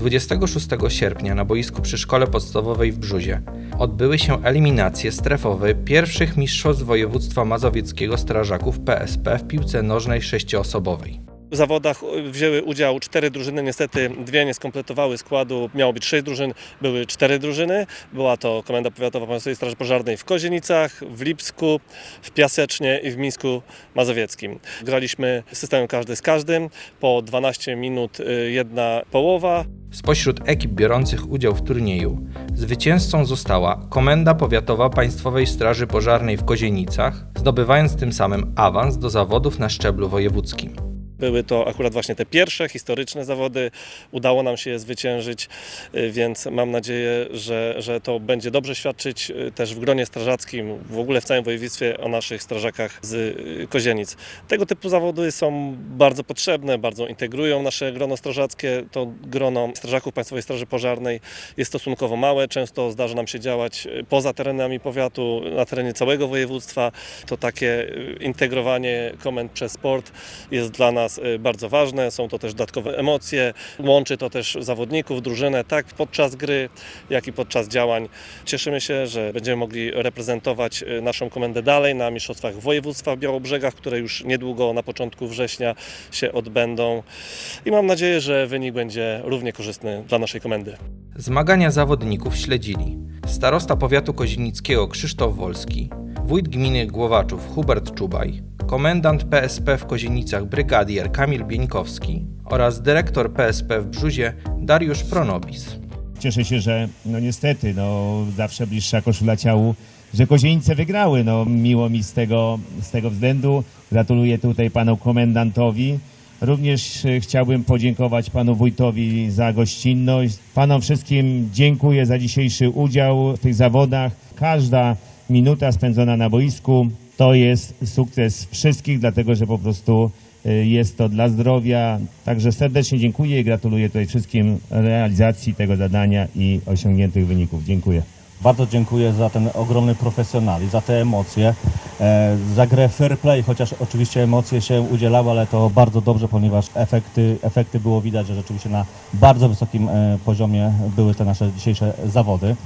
26 sierpnia na boisku przy szkole podstawowej w Brzuzie odbyły się eliminacje strefowe pierwszych mistrzostw województwa mazowieckiego strażaków PSP w piłce nożnej sześcioosobowej. W zawodach wzięły udział cztery drużyny, niestety dwie nie skompletowały składu. Miało być sześć drużyn, były cztery drużyny. Była to Komenda Powiatowa Państwowej Straży Pożarnej w Kozienicach, w Lipsku, w Piasecznie i w Mińsku Mazowieckim. Graliśmy systemem każdy z każdym, po 12 minut y, jedna połowa. Spośród ekip biorących udział w turnieju zwycięzcą została Komenda Powiatowa Państwowej Straży Pożarnej w Kozienicach, zdobywając tym samym awans do zawodów na szczeblu wojewódzkim. Były to akurat właśnie te pierwsze historyczne zawody. Udało nam się je zwyciężyć, y, więc mam nadzieję, że, że to będzie dobrze świadczyć y, też w gronie strażackim, w ogóle w całym województwie o naszych strażakach z y, Kozienic. Tego typu zawody są bardzo potrzebne, bardzo integrują nasze grono strażackie. To grono strażaków Państwowej Straży Pożarnej jest stosunkowo małe. Często zdarza nam się działać poza terenami powiatu, na terenie całego województwa. To takie integrowanie komend przez sport jest dla nas y, bardzo ważne. Są to też dodatkowe emocje. Łączy to też zawodników, drużynę, tak podczas gry, jak i podczas działań. Cieszymy się, że będziemy mogli reprezentować y, naszą komendę dalej na Mistrzostwach Województwa w Białobrzegach, które już niedługo na początku września się odbędą. I mam nadzieję, że wynik będzie równie korzystny dla naszej komendy. Zmagania zawodników śledzili starosta powiatu kozienickiego Krzysztof Wolski, wójt gminy Głowaczów Hubert Czubaj, komendant PSP w Kozienicach brygadier Kamil Bieńkowski oraz dyrektor PSP w Brzuzie Dariusz Pronobis. Cieszę się, że no niestety, no zawsze bliższa koszula ciału, że Kozienice wygrały. No miło mi z tego, z tego względu. Gratuluję tutaj panu komendantowi. Również e, chciałbym podziękować panu wójtowi za gościnność. Panom wszystkim dziękuję za dzisiejszy udział w tych zawodach. Każda minuta spędzona na boisku to jest sukces wszystkich, dlatego że po prostu y, jest to dla zdrowia. Także serdecznie dziękuję i gratuluję tutaj wszystkim realizacji tego zadania i osiągniętych wyników. Dziękuję. Bardzo dziękuję za ten ogromny profesjonalizm, za te emocje, e, za grę fair play, chociaż oczywiście emocje się udzielały, ale to bardzo dobrze, ponieważ efekty, efekty było widać, że rzeczywiście na bardzo wysokim e, poziomie były te nasze dzisiejsze zawody.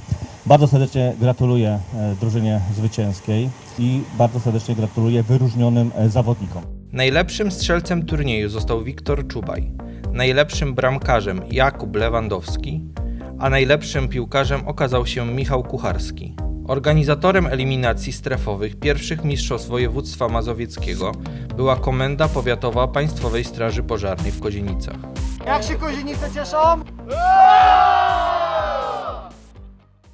Bardzo serdecznie gratuluję e, drużynie zwycięskiej i bardzo serdecznie gratuluję wyróżnionym e, zawodnikom. Najlepszym strzelcem turnieju został Wiktor Czubaj, najlepszym bramkarzem Jakub Lewandowski, a najlepszym piłkarzem okazał się Michał Kucharski. Organizatorem eliminacji strefowych pierwszych mistrzostw województwa mazowieckiego była Komenda Powiatowa Państwowej Straży Pożarnej w Kozienicach. Jak się kozienice cieszą?